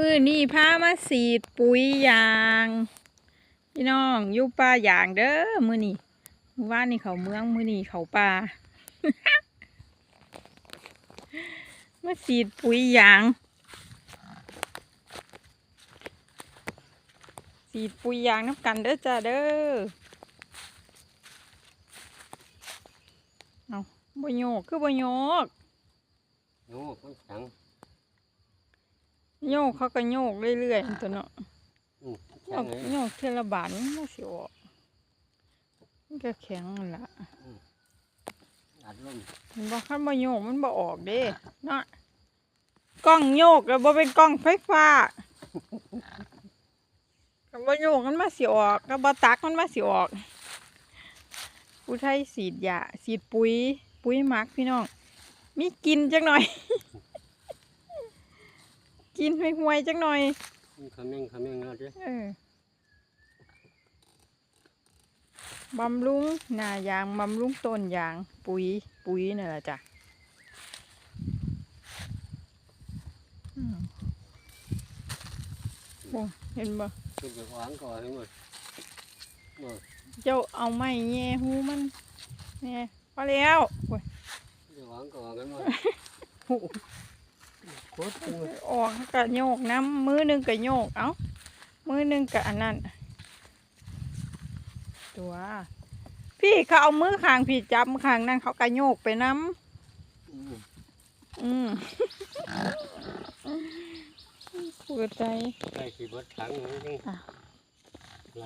มือนี่พามาสีดปุ๋ยยาง พี่น้องอยู่ป่ายางเด้อมือนี่มือว่านนี่เขาเมืองมือนี่เขาป่ามาสีดปุ๋ยยาง สีดปุ๋ยยางน้ำกันเด้อจ้าเด้อเอาบโยกคือบโยกโอ้คนสัง โยกเขาก็โยกเรื่อยๆตัวเนาะอืมโยสังกเลยโยกเทละบาทมันไม่สิออกมันก็แข็งนั่นละอัดลมมันบอกคันบ่โยกมันบ่ออกเด้เนาะกล้องโยกแล้วบ่เป็นกล้องไฟฟ้าก็บ่โยกมันมาสิออกก็บ่ตักมันมาสิออกผู้ไทยสีดยาสีดปุ๋ย ปุ๋ยหมักพี่น้องมีกินจักหน่อย กินห่วยๆจักหน่อยมันขมิ้งขมิ้งแล้วเด้อเออบำรุงหน้ายางบำรุงต้นยาง ปุ๋ย ปุ๋ยนี่นแหละจ้ะอืมโอ้เห็นบ่คือจะวางก่อนให้หมดบ่เจ้าเอาไม้แง่หูมันแง่พอแล้วโอ้ยจะวางก่อนกันหมด หูโคตรจริงเลยออกกะโยกน้ำมือหนึ่งกะโยกเอ้ามือหนึ่งกะอันนั้นตัว พี่เขาเอามือข้างพี่จับข้างนั่นเขากะโยกไปน้ำอืมอืมปวดใจใกล้สิเบิดถังนี่จังอะไหล